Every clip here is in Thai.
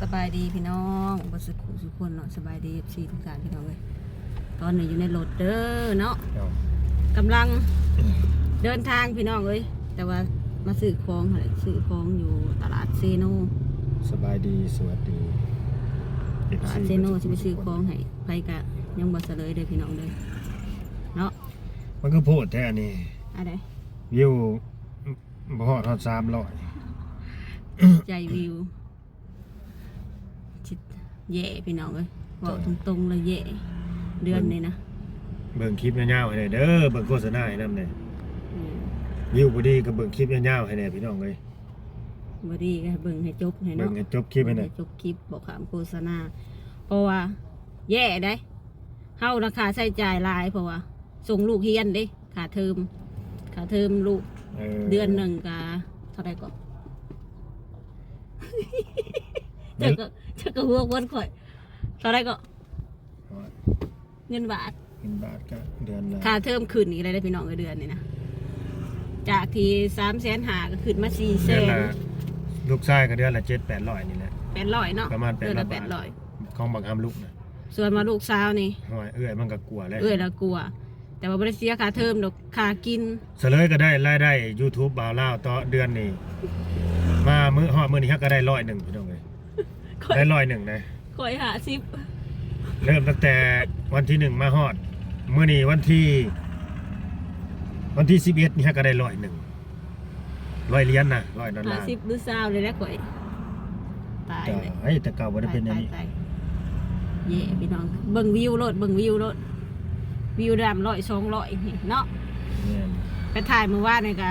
สบายดีพี่น้องบสุขุสุขคนเนาะสบายดีสี่ทุกการพี่น้องเลยตอนนี้อยู่ในรถเด้อเนาะกำลังเดินทางพี่น้องเลยแต่ว่ามาซื้อของอะไรซื้อของอยู่ตลาดเซโนสบายดีสวัสดีตลาดเซโนจะไปซื้อของให้ไปกะยังบ่เสลยเลยพี่น้องเลยเนาะมันก็โพดแท้นี่อะไรวิวบ่ฮอดฮอดสามร้อยใจวิวจิต แย่พี่น้องเลยบอกตรงๆเลยแย่เดือนนี้นะเบิ่งคลิปยาวๆให้ได้เด้อเบิ่งโฆษณาให้นำเด้อืมวิวบ่ดีก็เบิ่งคลิปยาวๆให้แน่พี่น้องเอ้ยบดีก็เบิ่งให้จบให้เบิ่เนาะงให้จบคลิปให้แน่จบคลิปบอกขามโฆษณาเพราะว่า แย่ได้เฮาราคาใช้จ่ายหลายเพราะว่าส่งลูกเฮียนเด้ค่าเทอมค่าเทอมลูกเดือนหนึ่งกะเท่าไหรก่อนเจะก็ เจะก็หัววนข่อยเท่าไหรก็เงินบาทเงินบาทก็เดือนละค่าเทอมขึ้นอีกเลยได้พี่น้องเอ้ยเดือนนี่นะจากที่สามแสนหาก็ขึ้นมาสี่แสเดือนนละลูกชายก็เดือนละ7 800นี่แหละแปดร้อยเนาะประมาณเดือนละ800แปบาดทร้อยของบางคำลูกน่ะส่วนมาลูกสาวนี่ห้อยเอื้อยมันก็กลัวแล้วเอ้ยละกลัว แต่ว่าบริเสียค่าเทอมดอกค่ากินเสลยก็ได้รายได้ YouTube บ่าวลาวต่อเดือนนี่มามื้อฮอดมื้อนี้ฮักก็ได้ร้อยหนึ่งพี่น้องเอ้ยข่อย ได้ร้อยหนึ่งนะข่อยหาซิปเริ่มตั้งแต่วันที่หนึ่งมาฮอดเมื่อนี้วันที่ วันที่สิบเอ็ดนี่ฮะก็ได้ร้อยหนึ่งร้อยเหรียญนะร้อยดอลหาลาร์ซิปหรือซาวเลยนะข่อย ตายก็เลยไอ้แต่เก่าบ่ได้เป็นอย่างนี้ตายเย่พี่น้อง เบิ่งวิวรถเบิ่งวิวรถวิวดำร้อยสองร้อยเนาะ เนี่ยไปถ่ายเมื่อวานนี่ก็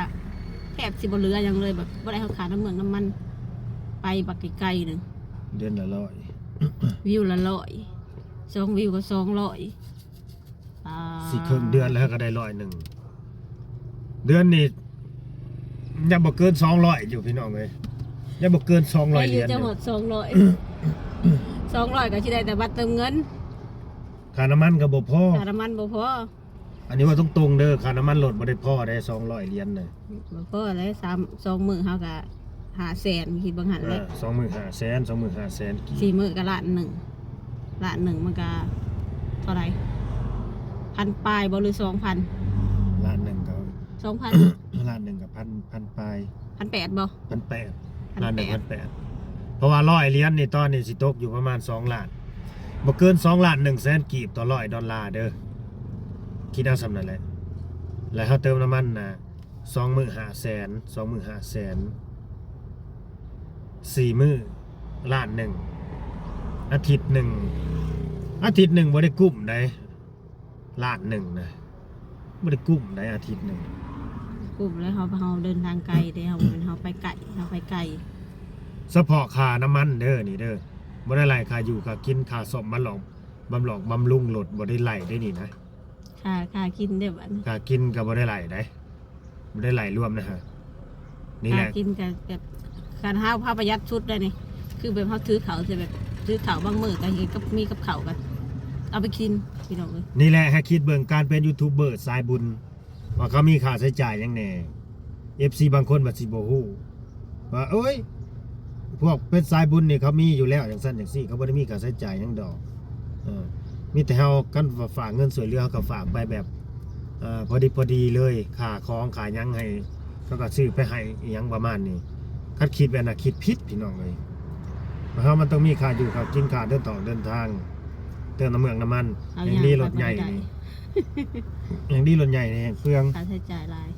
แทบสิบ่เหลืออย่างเลยแบบบ่ได้เขาขาน้ำเมืองน้ำมัน ไปบักไกลๆหนึ่ง เดือนละร้อยวิวละร้อยสองวิวก็สองร้อยอ่าสิครึ่งเดือนแล้วก็ได้ร้อยหนึ่งเดือนนี้ยังบ่เกินสองร้อยอยู่พี่น้องเลยยังบ่เกินสองร้อยไปเหอรียู่ยญจังหวัดสองร้อยสองร้อยก็สิได้แต่บัตรเติมเงินค่าน้ำมันก็บ่พอค่าน้ำมันบ่พออันนี้ว่าตรงๆเด้อค่าน้ำมันรถบ่ได้พอได้สองร้อยเหรียญเลยบ่พอเลยสามสองมื้อเฮาก็ หาแสนคิดบางหันเลยสองหมื่นห้าแสนสองหมื่นห้าแสนกี่สี่มื้อก็ล้านหนึ่งล้านหนึ่งมันก็เท่าไหร่พันปลายบ่หรือสองพันล้านหนึ่งก็สองพันล้านหนึ่งกับพันพันปลายพันแปดบ่พันแปดพันล้านหแปนึ่งดพันแปดเพราะว่าร้อยเหรียญนี่ตอนนี้สิตกอยู่ประมาณสองล้านบ่เกินสองล้านหนึ่งแสนกีบต่อร้อยดอลลาร์เด้อคิดเอาสำนั้นแหละแล้วเขาเติมน้ำมันนะสองหมื่นห้าแสนสองหมื่นห้าแสน สี่มือล้านหนึ่งอาทิตย์หนึ่งอาทิตย์หนึ่งบ่ได้กุ้มได้ล้านหนึ่งนะบ่ได้กุ้มได้อาทิตย์หนึ่งกลุ่มแล้วเฮาเฮาเดินทางไกลเด้เฮาเป็นเฮาไปไกลเฮาไปไกลเฉพาะค่าน้ำมันเด้อนี่เด้อบ่ได้ไล่ค่าอยู่ค่ากินค่าซ่อมมันหลอกบำหลอกบำรุงรถบ่ได้ไล่ได้นี่นะค่าค่ากินเด้อบัดนี้ค่ากินก็บ่ได้ไล่ได้บ่ได้ไล่รวมนะฮะนี่ค่าแหละกินก็แบบ การเฮาเฮาประยัดชุดได้นี่คือแบบเฮาถือเขาวสิแบบถือเขาบางมือก็เห็นกับมีกับเขากัน เอาไปกินพี่น้องเอ้ยนี่แหละให้คิดเบิ่งการเป็นยูทูบเบอร์สายบุญ ว่าเขามีค่าใช้จ่ายยังแน่ FC บางคนบัดสิบ่ฮู้ว่าเอ้ย พวกเป็นสายบุญนี่เขามีอยู่แล้วอย่างซั่นอย่างซี่ เขาบ่ได้มีค่าใช้จ่ายยังดอกเออมีแต่เฮากันฝากเงินสวยเหลือเขาก็ฝากไปแบบอพอดีพอดีเลยค่าของค่าหยังให้เขาก็ซื้อไปให้ยังประมาณนี้ คัดคิดแบบน่ะคิดผิดพี่น้องเอ้ยเพราะเฮามันต้องมีค่าอยู่ค่ากินค่าเดินต่อเดินทางเติมน้ำเมืองน้ำมันเอาอย่างย่างนี้ไปรถใหญ่บ่ได้นี่อย่างนี้รถใหญ่นี่เฟืองค่าใช้จ่ายหลาย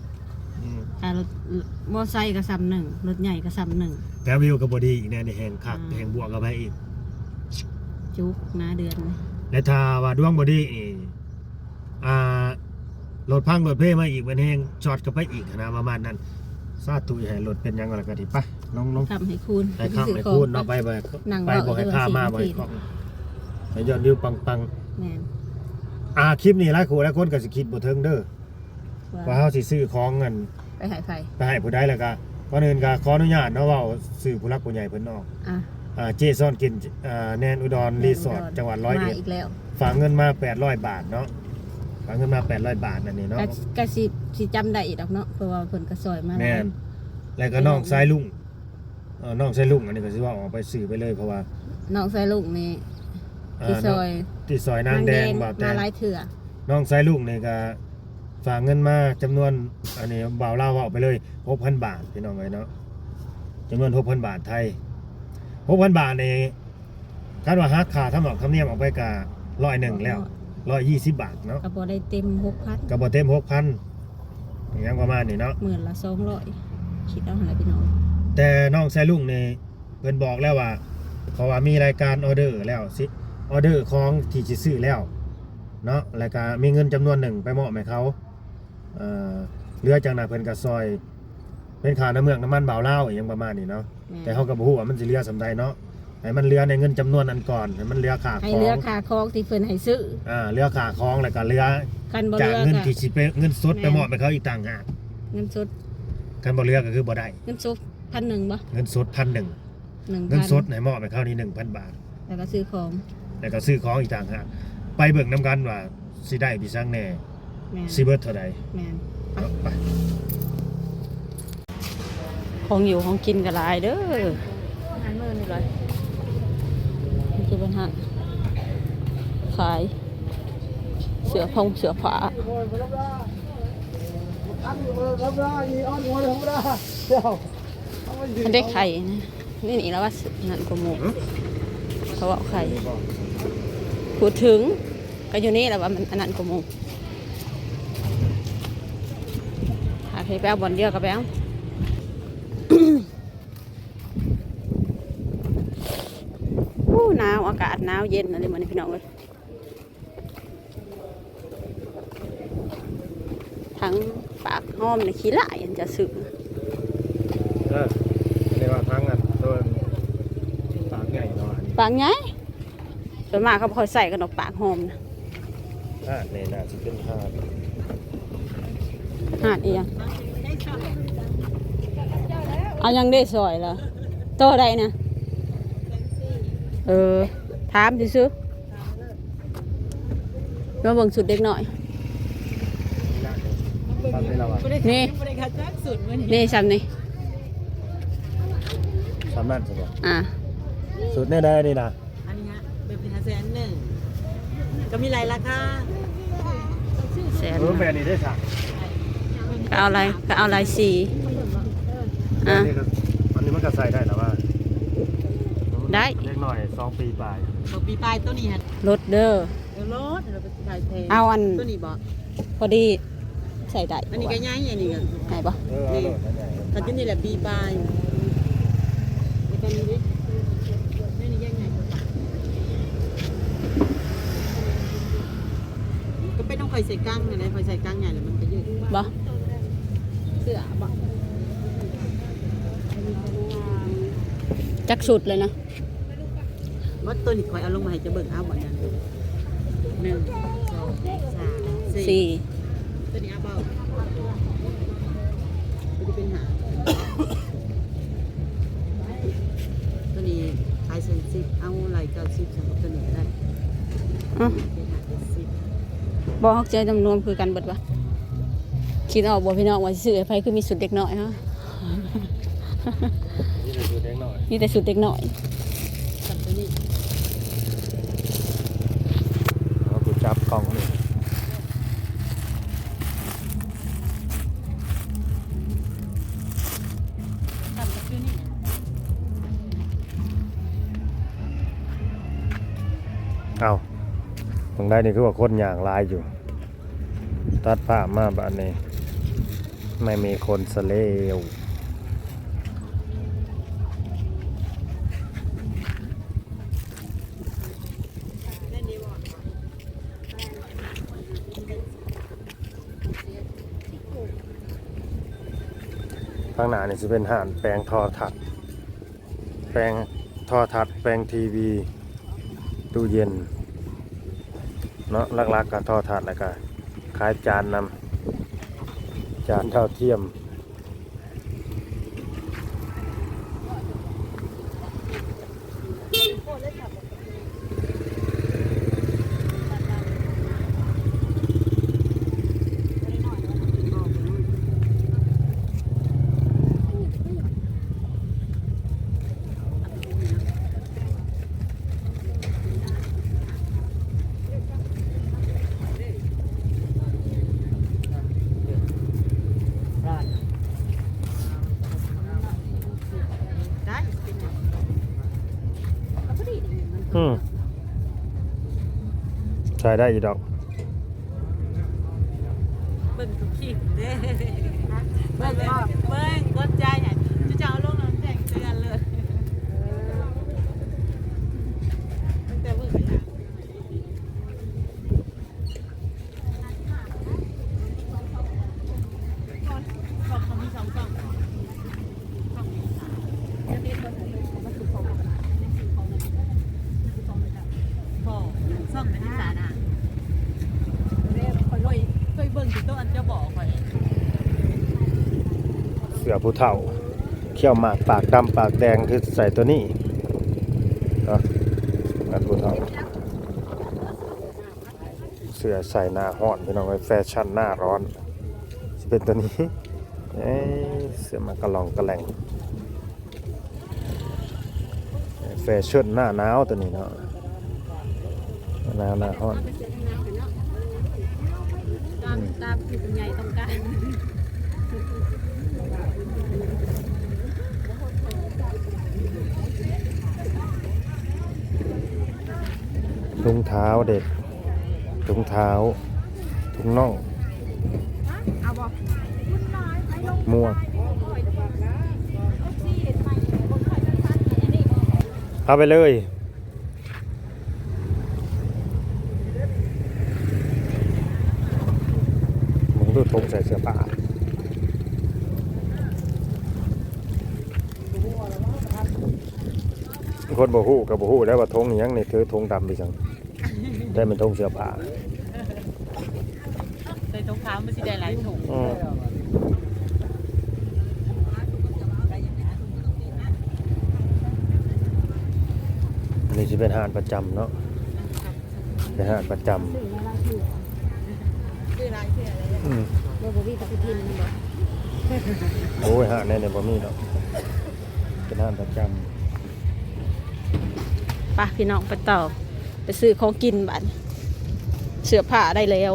อืมค่ารถมอไซค์ก็ซ้ำหนึ่งรถใหญ่ก็ซ้ำหนึ่งแต่วิวกับบดีอีกแน่ในแห่งคักอืมแห่งบวกกับไปอีก จุกหน้าเดือนนี่และถ้าว่าดวงบดีอีกอ่ารถพังรถเพ่มาอีกเป็นแห่งจอดกับไปอีกนะประมาณนั้น ซาตุยให้รถเป็นหยังไงกันทีปะลองลองทำให้คูณไปข้ามไปคูณเนาะไปไปนั่งไปเว้าบอกให้อยู่พาว่ามาสี่บ่อยนาทีของไปยอดวิวปังปังแม่นๆอ่าคลิปนี้หลายคู่หลายคนก็สิคิดบ่ถึงเด้อว่าว่าเฮาสิซื้อของเงินไปหายไฟไปให้ผู้ใดแล้วก็ก่อนอื่นก็ขออนุญาตเนาะเว้าสื่อผู้รักผู้ใหญ่เพิ่นออกอะอ่าเจซอนกินอ่าแนนอุดรรีสอร์ทจังหวัดร้อยมาเอ็ดอีกแล้ว ฝากเงินมา 800 บาทเนาะ ฝากเงินมา800บาทนั่นนี่เนาะก็ก็สิสิจำได้อีกดอกเนาะเพราะว่าเพิ่นก็ซอยมาแม่นแล้วก็น้องสายลุงเอ่อน้องใส่ลุงอันนี้ก็สิว่าออกไปสื่อไปเลยเพราะว่าน้องใส่ลูกนี่เอ่ที่อซอยที่ซอยนางแดงบ่าวแต่มาหลายเถื่อน้องใส่ลุงนี่ก็ฝากเงินมาจำนวนอันนี้บ่าวลาวเอาไปเลย6,000บาทพี่น้องเอ้ยเนาะจำนวน6,000บาทไทย6,000บาทนี่คาดว่าหักค่าทำออกทำเนียมออกไปก็ร้อยห นึ่งแล้ว120บาทเนาะก็บ่ได้เต็มหกพันก็บ่เต็ม6,000อย่างนั้นประมาณนี้เนาะหมื่นละสองร้อยคิดเอาอะไรพี่น้องแต่น้องแซลุงนี่เพิ่นบอกแล้วว่าเพราะว่ามีรายการออเดอร์แล้วสิออเดอร์ของที่สิซื้อแล้วเนาะรายการมีเงินจำนวนหนึ่งไปมอบให้เขาเอ่อเหลือจากนั้นเพิ่นก็ซอยเป็นค่าน้ำเมืองน้ำมันบ่าวลาวอหยังประมาณนี้เนาะแม่แต่เขาก็บ่ฮู้ว่ามันสิเหลือสำใดเนาะ ให้มันเหลือในเงินจำนวนนั้นก่อนให้มันเหลือค่าให้ของเลือกค่าคองที่เพิ่นให้ซื้ออ่าเหลือค่าของแล้วก็เหลือกันบ่จากเลือกเงินอะที่สิไปเงินสดแม่ไปมอบให้เขาอีกต่างหากเงินสดคันบ่เหลือก็คือบ่ได้เงินสดพันหนึ่งบ่เงินสดพันหนึ่งหนึ่งเงินพันสดให้มอบให้เขานี่1,000บาท แล้วก็ซื้อของแล้วก็ซื้อของอีกต่างหากไปเบิ่งน้ำกันว่าสิได้พี่ซังแน่แม่นสิเบิดเท่าใดแม่น เอาไป ของอยู่ของกินก็หลายเด้ออาหารมื้อนี่เลย นี่คือปัญหาขายเสือพงเสือผามันได้ไข่นะนี่นี่แล้วว่านั่นก็หมูเขาว่าเอาไข่พูดถึงก็อยู่นี่แหละว่ามันอันนั้นก็หมูหาใครไปเอาบอลเดียวกับไปเอา อู้ หนาวอากาศหนาวเย็นอะไรมันพี่น้องเลยทั้งปากห้อมในขี้ละยันจะสึกเออเรียกว่าทั้งอันตัวปากใหญ่หน่อยปากไงส่วนมากเขาบ่ค่อยใส่กันดอกปากหอมนะอ่าเนี่ยน่าจะเป็นห้าหาดเอียงเอายังได้ซอยเหรอโตได้นะเออ ถามซื้อๆมาเบิ่งสุดเด็กหน่อยทำได้แล้วอะนี่บริการจักสุดมื้อนี้นี่ซ้ำนี่สามนั่นสิบ่อะสุดแน่ได้นี่นะอันนี้ฮะเป็นเป็นแสนหนึ่งก็มีหลายราคาแสนเออแม่นี่ได้สักก็เอาอะไรก็เอาอะไรสีอะนี่ก็อันนี้มันก็ใส่ได้แต่ว่า ได้เล็กหน่อยสองปีปลายบอกปีปลายตัวนี้ฮะรถเด้อเออรถเราไปขายแพงเอาอันตัวนี้บอกพอดีใส่ได้อันนี้ก็ง่ายอันนี้ก็ไหนบ่เออเอาโหลดนั่นใหญ่แต่ที่นี่แหละปีปลายแล้วก็นี้ดินี่นี่ยังไงก็เป็นต้องคอยใส่กั้งอะไรคอยใส่กั้งใหญ่แล้วมันก็ยืดบ่เสื้อบอก จักสุดเลยนะว่าตัวนี้คอยเอาลงมาให้จะเบิ่งเอาบ่นั้นหนึ่งสองสามสี่สี่ตัวนี้เอาเบาตัวนี้เป็นหาตัวนี้ขายเซนซิบเอาไหลเก้าสิบสำหรับตัวนี้ก็ได้อะเป็นหาเจ็ดสิบบ่ฮักใจจำนวนคือกันเบิดวะคิดออกบ่พี่น้องว่าสิซื้อให้ไผคือมีสุดเด็กน้อยฮะ มีแต่สุดเด็กน้อยกับตัวนี้เอากูจับกล่องนี่กับตัวนี้เอาตรงได้นี่คือว่าคนอย่างลายอยู่ ตัดผ้ามาบ้านนี้ ไม่มีคนสเลว ได้ดีบ่ ข้างหน้านี่จะเป็นห่านแปลงทอถัด แปลงทอถัด แปลงทีวีตู้เย็นเนาะลักๆกับทอถัดแล้วก็ขายจานนำจานเท่าเทียม ใช้ได้อยู่ดอก ผู้เฒ่า เขี้ยวหมากปากดำปากแดงคือใส่ตัวนี้นะอันผู้เฒ่า เสื้อใส่หน้าห้อนพี่น้องไอ้แฟชั่นหน้าร้อนสิเป็นตัวนี้เอ้เสื้อมากระลองกระแหลงแฟชั่นหน้าหนาวตัวนี้เนาะหน้าหน้าห้อนตามตามที่เป็นใหญ่ต้องการ ถุงเท้าเด็กถุงเท้าถุงน่องหมวกเอาไปเลยผมดูทงใส่เสื้อผ้าคนบ่ฮู้กับบ่ฮู้แล้วว่าทงอิหยังนี่ถือทงดำไปจัง ได้เป็นทงเสื้อผ้าใส่ถุงเท้ามันสิได้หลายถุงอืมอันนี้จะเป็นอาหารประจำเนาะเป็นอาหารประจซื้อร้านซื้ออะไรำอืมเบอร์บวี่กับพี่พินนี่บอกโอ้ยอาหารในเนี่ยบ่มีเนาะเป็นอาหารประจปะพี่น้องไปต่อ ไปซื้อของกินบัดเสื้อผ้าได้แล้ว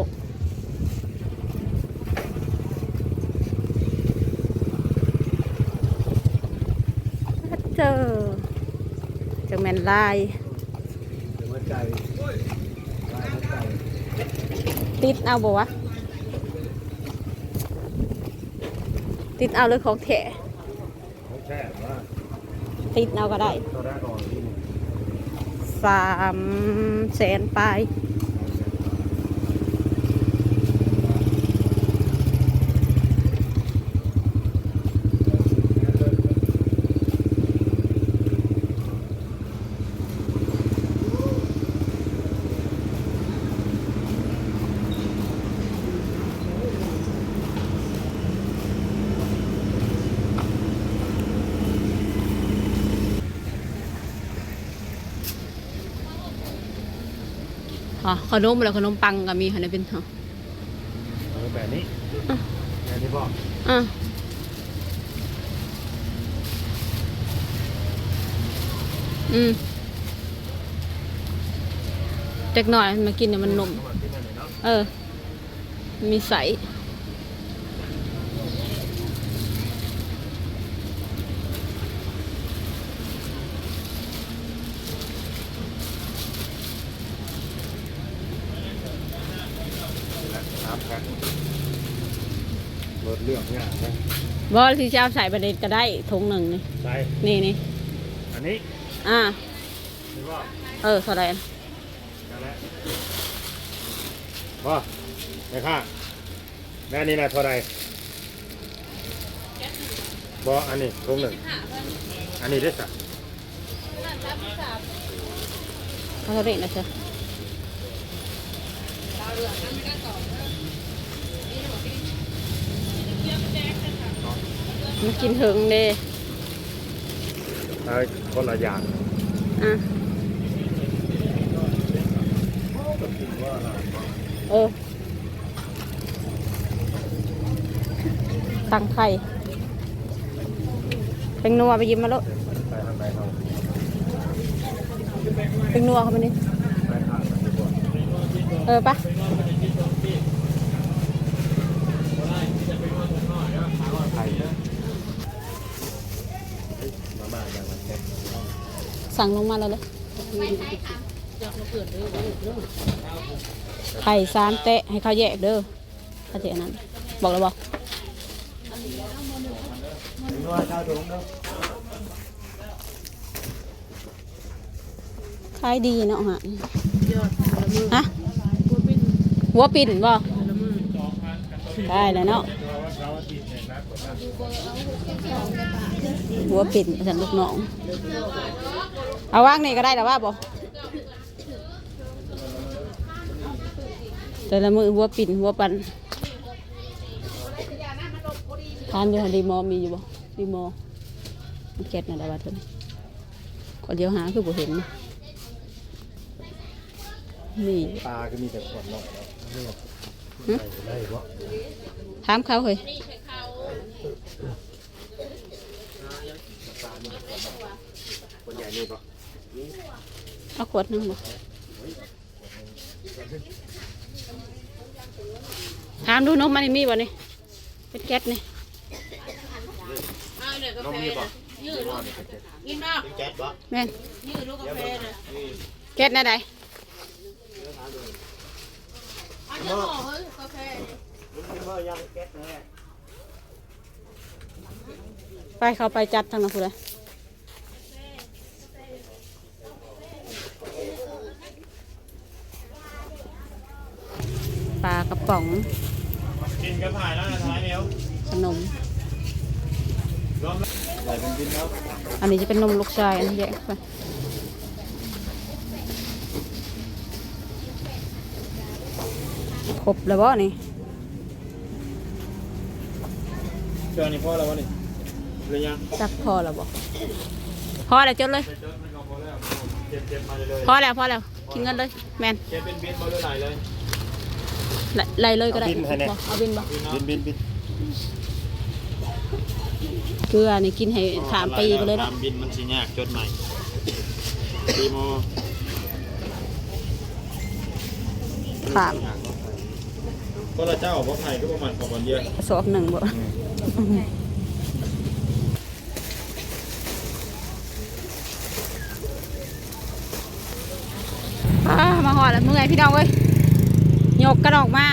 เจอจังแมนลาย ติดเอาบ่วะ ติดเอาเลยของแถแค่ว่าติดเอาก็ได้ ตัวแรกก่อนที่ สามแสนปลาย อ๋อขนมแล้วขนมปังก็มีค่ะในเป็นเหรอเออแบบนี้แบบนี้บอกอะอืมเด็กหน่อยมากินเนี่ยมันนม เออ มีใสสามแผ่นรถเรื่องเนี่ยนะ บอลที่เช้าใส่ประเด็นก็ได้ถุงหนึ่งนี่ใส่นี่นี่อันนี้อ่านี่ว่าเออเท่าไหรนั่นแหละว่าไหนข้างแม่นี่นะเท่าไหรบออันนี้ทงหนึ่งอันนี้ได้สักเขาเท่าไหรนะเช มากินถึงเด้เอ้ยคนละอย่างอะเออตังไข่เป็นนัวไปหยิบมาแล้วไปทางใดเขาเป็นนัวเข้ามานี่ไปทางดีกว่าเออปะ ไทยมาม่าอย่างนั้นแค่ สั่งลงมาแล้วเลยมไข่สามเตะให้เขาแยกเด้อเข้าใจอันนั้น บอกแล้วบอกนัวชาวถุงเนาะขายดีเนาะฮะฮะหัวปิ่นบ่ได้แล้วเนาะหัวปิ่นฉันลูกน้อง เอาว่างนี่ก็ได้แต่ว่าบ่แต่ละมือหัวปิ่นหัวปันทานอยู่หันดีมอมีอยู่บ่ดีมอมีเก็ตนะได้ว่าเท่านี้ขอเดียวหาคือบ่เห็นนะนี่ปลาก็มีแต่ขวดเนาะได้บ่ถามเขาเฮ้ยคนใหญ่นี่บ่ เอาขวดหนึงบ่ถามดูนมมันนี่มีบ่นี่เป็นแก๊สนี่นมมีบ่แม่นแก๊สแน่ใดไปเขาไปจัดทางนั้นพูดเลย ปลากระป๋อง กินก็ถ่ายแล้วถ่ายเร็วขนมรวมไหลเป็นบินแล้วอันนี้จะเป็นนมลูกชายอันนี้แยกไปครบแล้วบ่นี่เชื่อนี่พ่อแล้ววะนี่เรือยังจักพอแล้วบ่พอแล้วจดเลยไปเจอมันก็พอแล้วเจ็บเจ็บมาเลยพอแล้วพอแล้วกินเงินเลยแมน เจ็บเป็นบินมาเลยไหลเลย ไล่ไล่เลยก็ได้เอาบินให้แน่ บ่เอาบินบ่บินบินบินเกลือนี่กินให้ถามปีไปเลยเนาะตามบินมันสิยากจดใหม่ปีโมถามก็ละเจ้าบ่ไผ่ก็ประมาณของคนเดียวสอบหนึ่งบ่อ่ามาหอดแล้วเมื่อยพี่น้องเว้ย ยกกระดอกมา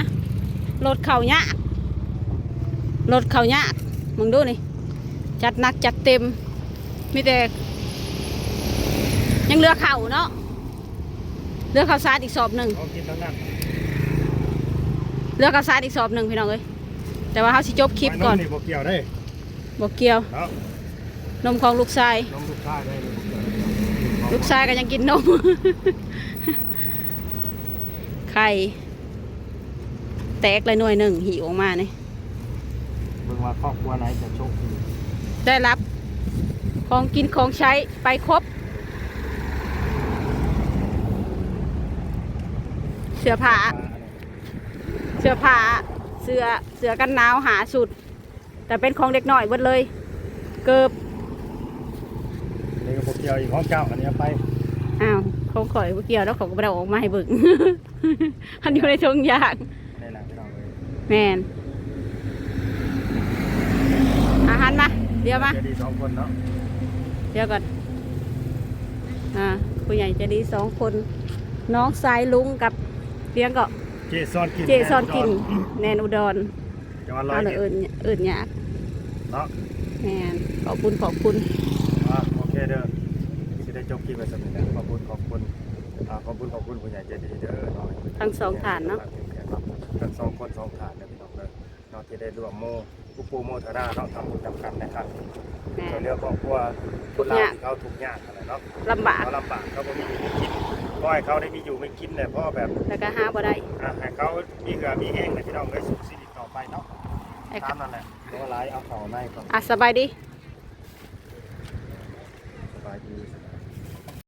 รถเข่ายากรถเข่ายากมึงดูนี่ จัดหนักจัดเต็มมีแต่ยังเหลือเข่าเนาะเหลือข้าวสารอีกสอบหนึ่งเอากินทั้งนั้นเหลือข้าวสารอีกสอบหนึ่งพี่น้องเอ้ยแต่ว่าเขาสิจบคลิปก่อนนี่บ่เกี่ยวได้บอกเกี่ยวเนาะนมของลูกชายน้องลูกชายได้เลยลูกชายก็ยังกินนม ไข่ แตกเลยหน่วยหนึ่งหิวออกมาเนี่ยเบิ่งว่าครอบครัวไหนจะโชคดีได้รับ ของกินของใช้ไปครบ เสื้อผ้า เสื้อผ้า เสื้อเสื้อกันหนาวหาสุด แต่เป็นของเด็กหน่อยหมดเลย เกิบนี่ก็บ่เกี่ยวอีกของเจ้าอันนี้เอาไปอ้าวเขาข่อยบ่เกี่ยวแล้วเขาก็บ่ได้เอาออกมาให้เบิ่ง อันอยู่ในทงยางนี่แหละพี่น้องเอ้ย แมนอาหารมา เดี๋ยวมาเจดีสองคนเนาะเดี๋ยวก่อน อ่าผู้ใหญ่ใจะดีสองคน น้องสายลุงกับเลี้ยงก็เจซอนกินเจซอนกิน แนนอุดรจังหวัดร้อเอายเลยเอ็เอิดญเอิญยากเนาะแมนขอบคุณขอบคุณอ่าโอเคเด้อสิได้จบคลิปไปสำเร็จแล้วขอบคุณขอบคุณอ่าขอบคุณขอบคุณผู้ใหญ่ใจดีเด้อเนาะทั้งสองฐานเนาะ ทั้งสองคนสองฐานเด้อพี่น้องเด้อเนาะที่ได้ร่วมโมอุปูโมทนาเนาะทำบุญทำกันนะครับแมช่วนยเหลือครอบครัวคนเราที่เขาทุกข์ยากอะไรเนาะลำบากเขาลำบากเขาบ่มีอยู่มีกินก็ให้เขาได้มีอยู่ไม่กินเนี่ยเพราะแบบแล้วก็หาบ่ได้อะให้เขามีเกลือมีแห้งนะพี่น้องเลยสุขสิริต่อไปเนาะไอ้ตามนั่นแหละเพราะว่าหลายเอาเขาในก่อน อะสบายดี